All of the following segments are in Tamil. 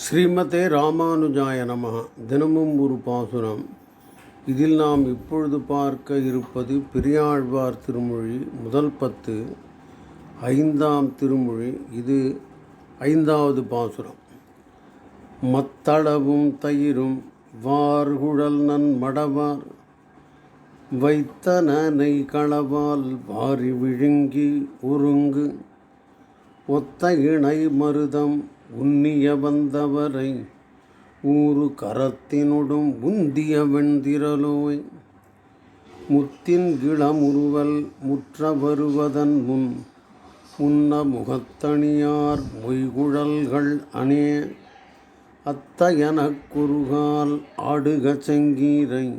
ஸ்ரீமதே ராமானுஜாய நம தினமும் ஒரு பாசுரம். இதில் நாம் இப்பொழுது பார்க்க இருப்பது பெரியாழ்வார் திருமொழி முதல் பத்து ஐந்தாம் திருமொழி. இது ஐந்தாவது பாசுரம். மத்தளவும் தயிரும் வார்குழல் நன் மடவார் வைத்தனனை களவால் வாரி விழுங்கி உருங்கு ஒத்த இணை மருதம் உன்னிய வந்தவரை ஊறு கரத்தினுடும் உந்திய வெண்திரலோய். முத்தின் கிளமுறுவல் முற்ற வருவதன் முன் முன்ன முகத்தணியார் மொய்குழல்கள் அணே. அத்தையனக் குறுகால் ஆடுக செங்கீரை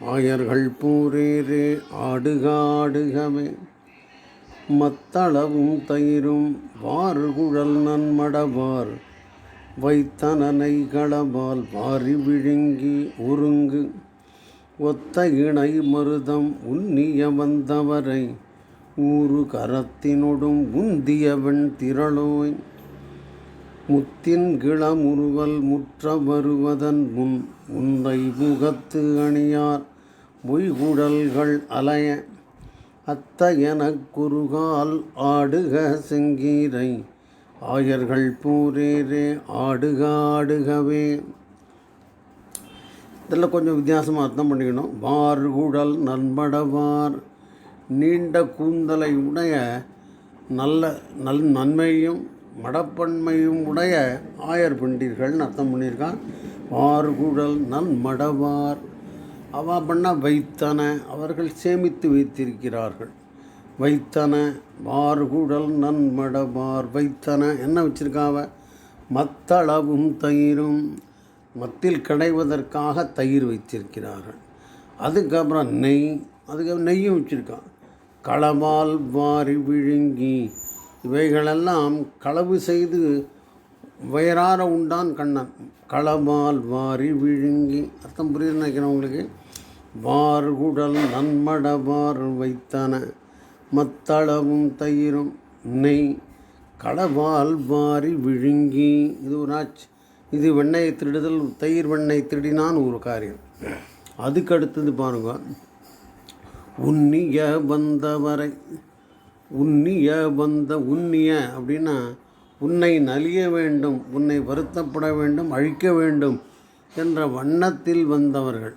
ஆயர்கள் பூரேரே ஆடுக ஆடுகவே. மத்தளவும் தயிரும் வார்குழல் நன்மடவார். வைத்தனனை களவால் வாரி விழுங்கி உருங்கு. ஒத்த இணை மருதம் உன்னிய வந்தவரை. ஊறு கரத்தினொடும் உந்தியவன் திரளோய். முத்தின் கிளமுறுவல் முற்ற வருவதன் முன் உன்னை முகத்து அணியார். மொய்குழல்கள் அலைய அத்தையன குறுகால் ஆடுக செங்கீரை ஆயர்கள் பூரேரே ஆடுக ஆடுகவே. இதெல்லாம் கொஞ்சம் வித்தியாசமாக அர்த்தம் பண்ணிக்கணும். வார்குழல் நண்படவார் நீண்ட கூந்தலை உடைய நல்ல நல் நன்மையும் மடப்பன்மையும் உடைய ஆயர் பண்டீர்கள்னு அர்த்தம் பண்ணியிருக்கான். வார்குழல் நன்மடவார் அவ பண்ண வைத்தன அவர்கள் சேமித்து வைத்திருக்கிறார்கள். வைத்தன வார்குடல் நன்மடவார் வைத்தன. என்ன வச்சுருக்காவ மத்தளவும் தயிரும் மத்தில் கடைவதற்காக தயிர் வைத்திருக்கிறார்கள். அதுக்கப்புறம் நெய் அதுக்கப்புறம் நெய்யும் வச்சுருக்கான். களவால் வாரி விழுங்கி இவைகளெல்லாம் களவு செய்து வயறார உண்டான் கண்ணன். களவால் வாரி விழுங்கி அர்த்தம் புரியுது நினைக்கிறேன் உங்களுக்கு. வார்குடல் நன்மடவார் வைத்தன மத்தளவும் தயிரும் நெய் களவால் வாரி விழுங்கி. இது ஒரு ஆச்சு இது வெண்ணெயை திருடுதல் தயிர் வெண்ணெய் திருடினான் ஒரு காரியம். அதுக்கு அடுத்தது பாருங்க. உன்னிய வந்தவரை உன்னிய வந்த உன்னிய அப்படின்னா உன்னை நலிய வேண்டும் உன்னை வருத்தப்பட வேண்டும் அழிக்க வேண்டும் என்ற வண்ணத்தில் வந்தவர்கள்.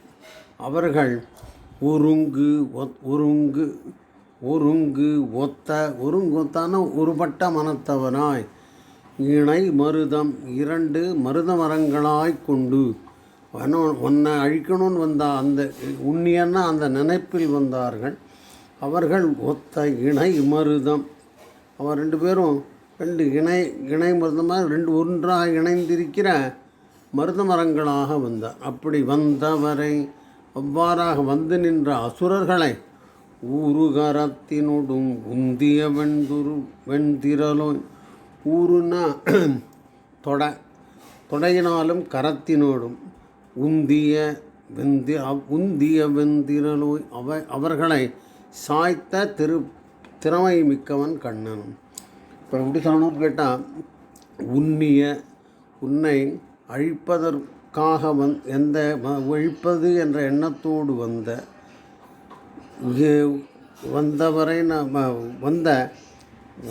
அவர்கள் ஒருங்கு ஒத் ஒருங்கு ஒருங்கு ஒத்த ஒருங்கொத்தான உருபட்ட மனத்தவனாய் இணை மருதம் இரண்டு மருத மரங்களாய் கொண்டு வன- உன்னை அழிக்கணும்னு வந்த அந்த உண்ணியன்னா அந்த நினைப்பில் வந்தார்கள். அவர்கள் ஒத்த இணை மருதம். அவர் ரெண்டு பேரும் ரெண்டு இணை இணை மருதமாக ரெண்டு ஒன்றாக இணைந்திருக்கிற மருத மரங்களாக வந்தார் அப்படி வந்தவரை அவ்வாறாக வந்து நின்ற அசுரர்களை ஊருகரத்தினோடும் உந்திய வெண்துரு வெண்திரலும் ஊருனா தொட தொடையினாலும் கரத்தினோடும் உந்திய வெந்தி அவ்- உந்திய வெந்திரலோய் அவ அவர்களை சாய்த்த திரு திறமை மிக்கவன் கண்ணன். இப்போ எப்படி சொல்லணும்னு கேட்டால் உன்னிய உன்னை அழிப்பதற்கு காக வந் எந்த ஒழிப்பது என்ற எண்ணத்தோடு வந்த வந்தவரை நம்ம வந்த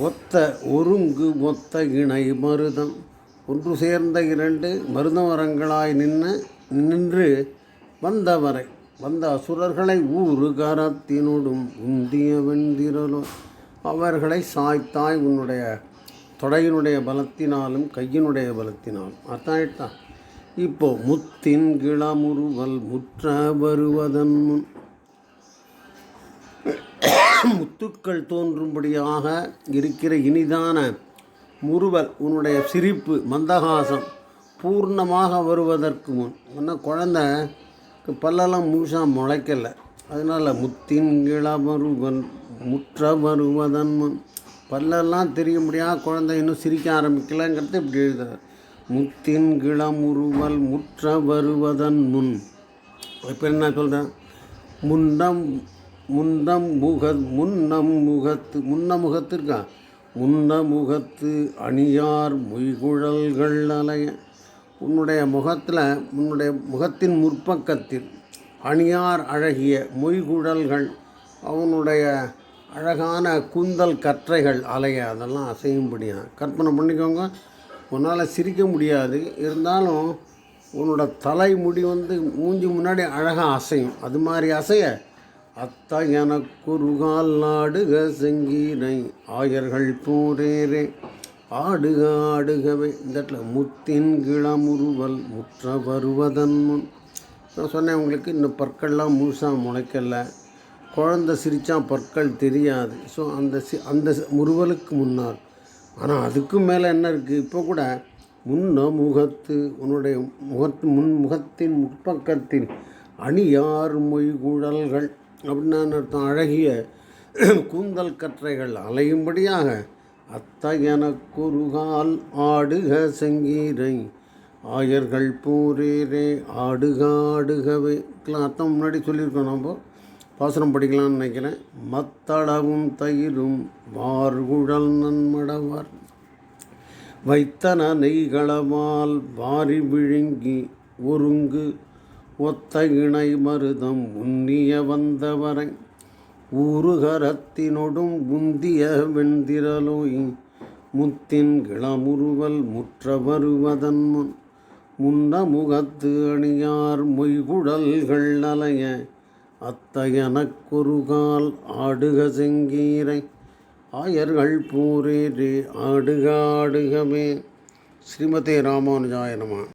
ஒத்த ஒருங்கு ஒத்த இணை மருதம். ஒன்று சேர்ந்த இரண்டு மருத மரங்களாய் நின்று நின்று வந்தவரை வந்த அசுரர்களை ஊறு கரத்தினோடும் உந்திய வெண்திரலும் அவர்களை சாய்த்தாய் உன்னுடைய தொடையினுடைய பலத்தினாலும் கையினுடைய பலத்தினாலும். அர்த்தாயிட்டான் இப்போ முத்தின் கிளமுறுவல் முற்ற வருவதன் முன். முத்துக்கள் தோன்றும்படியாக இருக்கிற இனிதான முறுவல் உன்னுடைய சிரிப்பு மந்தகாசம் பூர்ணமாக வருவதற்கு முன். இன்னும் குழந்தைக்கு பல்லெல்லாம் முழுசாக முளைக்கலை. அதனால் முத்தின் இளமருவன் முற்ற வருவதன் முன். பல்லெல்லாம் தெரிய முடியாத குழந்தை இன்னும் சிரிக்க ஆரம்பிக்கலைங்கிறது இப்படி எழுதுறார். முத்தின் கிளமுறுவல் முற்ற வருவதன் முன். இப்போ என்ன சொல்கிறேன் முன்னம் முன்னம் முக முன்னம் முகத்து முன்ன முகத்திற்கா முன்ன முகத்து அணியார் மொய்குழல்கள் அலைய. உன்னுடைய முகத்தில் உன்னுடைய முகத்தின் முற்பக்கத்தில் அணியார் அழகிய மொய்குழல்கள் அவனுடைய அழகான கூந்தல் கற்றைகள் அலைய அதெல்லாம் அசையும்படியாக கற்பனை பண்ணிக்கோங்க. உன்னால் சிரிக்க முடியாது. இருந்தாலும் உன்னோட தலைமுடி வந்து மூஞ்சி முன்னாடி அழகாக அசையும். அது மாதிரி அசைய. அத்தா எனக்கு ருகால் நாடுக செங்கீரை ஆயர்கள் போரேரே ஆடுக ஆடுகவே. இந்த இடத்துல முத்தின் கிளமுருவல் முற்ற வருவதன் முன். நான் சொன்னேன் உங்களுக்கு இந்த பற்கள்லாம் முழுசாக முளைக்கல. குழந்த சிரித்தா பற்கள் தெரியாது. ஸோ அந்த சி அந்த முருவலுக்கு முன்னால். ஆனால் அதுக்கும் மேலே என்ன இருக்குது இப்போ கூட முன்ன முகத்து உன்னுடைய முகத்து முன் முகத்தின் முற்பக்கத்தில் அணியார் மொய்குழல்கள் அப்படின்னு அர்த்தம். அழகிய கூந்தல் கற்றைகள் அலையும்படியாக அத்தயனக்குருகால் ஆடுக செங்கீரை. ஆயர்கள் பூரேரே ஆடுக ஆடுகவே அர்த்தம் முன்னாடி சொல்லியிருக்கோம் நம்ம. பாசனம் படிக்கலாம்னு நினைக்கிறேன். மத்தளவும் தயிரும் வார்குழல் நன்மடவார். வைத்தன நெய்களமால் வாரி விழுங்கி ஒருங்கு ஒத்த இணை மருதம் உன்னிய வந்தவரை. ஊருகரத்தினொடும் உந்திய வெண்திரலோய் முத்தின் கிளமுறுவல் முற்ற வருவதன் முன். முன்ன முகத்து அணியார் மொய்குழல்கள் அலைய அத்தையனக்கொருகால் ஆடுக செங்கீரை. ஆயர்கள் பூரேரே ஆடுக ஆடுகமே. ஸ்ரீமதே ராமானுஜாய நம.